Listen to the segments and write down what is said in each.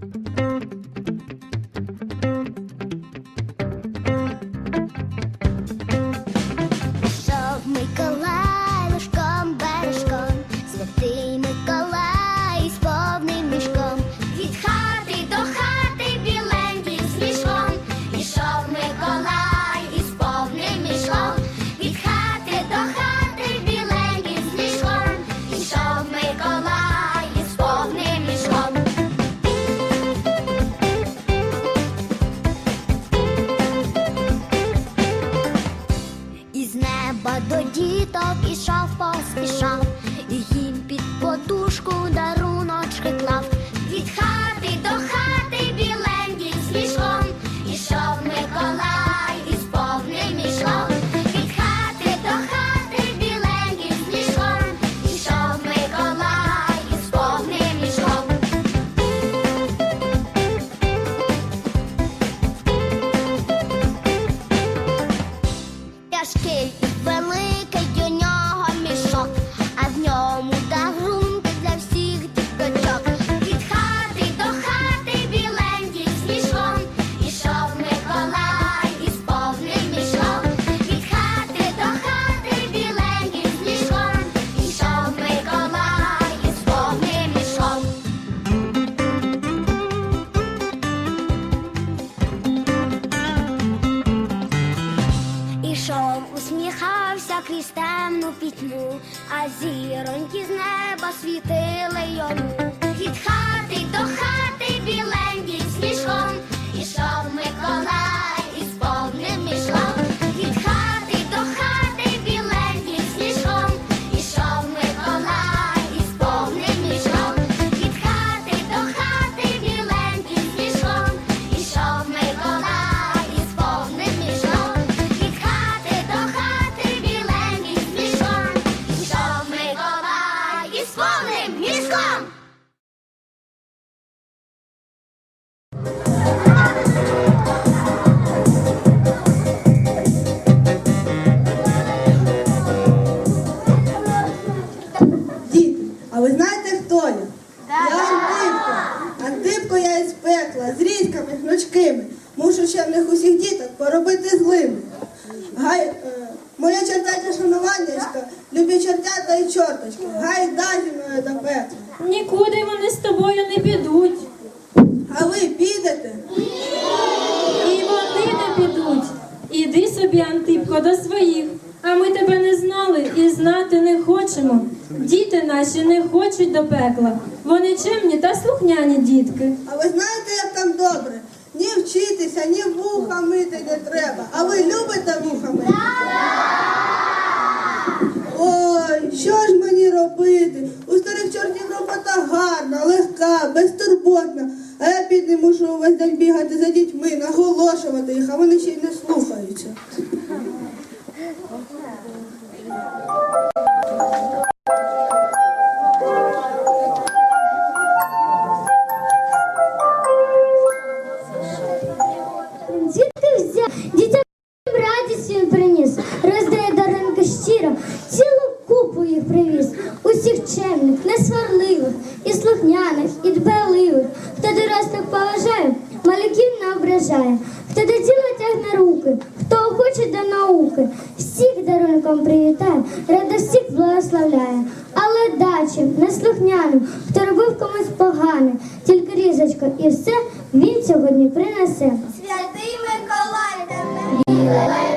Bye. А зіроньки з неба світили йому. Від хати до хати біленький з мішком, ішов Миколай Гай, е, моя чертача шануваннячка, любі чертята і чорточки. Гай дай зі мною до пекла. Нікуди вони з тобою не підуть. А ви підете? І вони не підуть. Іди собі, Антипко, до своїх. А ми тебе не знали і знати не хочемо. Діти наші не хочуть до пекла. Вони чемні та слухняні дітки. А ви знаєте, як там добре? Ні вчитися, ні вуха мити не треба. А ви любите безтурботна. А я бідний мушу увесь день бігати за дітьми, наголошувати їх, а вони ще й не слухаються. Дітям радість він приніс, роздає даринки щиро, чемних, несварливих, і слухняних, і дбайливих. Хто дорослих поважає, малюків не ображає, хто до діла тягне руки, хто охоче до науки, всіх дарунком привітає, рада всіх благословляє. Але дачі, неслухняним, хто робив комусь погане, тільки різочко і все він сьогодні принесе. Святий Миколай тебе.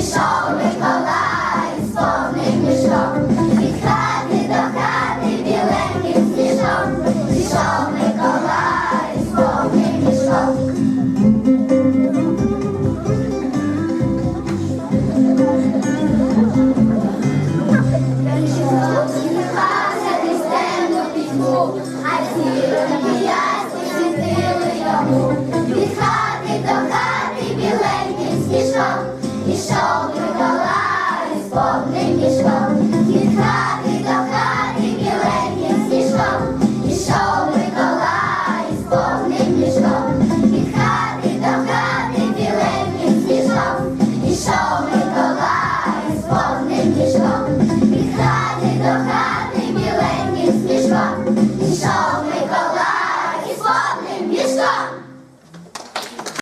Пішов Миколай, сповний мішок, від до хати біленький сніжок, пішов Миколай, сповний мішок. Хвася десь темну пітьму, а сіли ясні йому. Від до хати біленький сніжок пішов, придолаю, сповнив між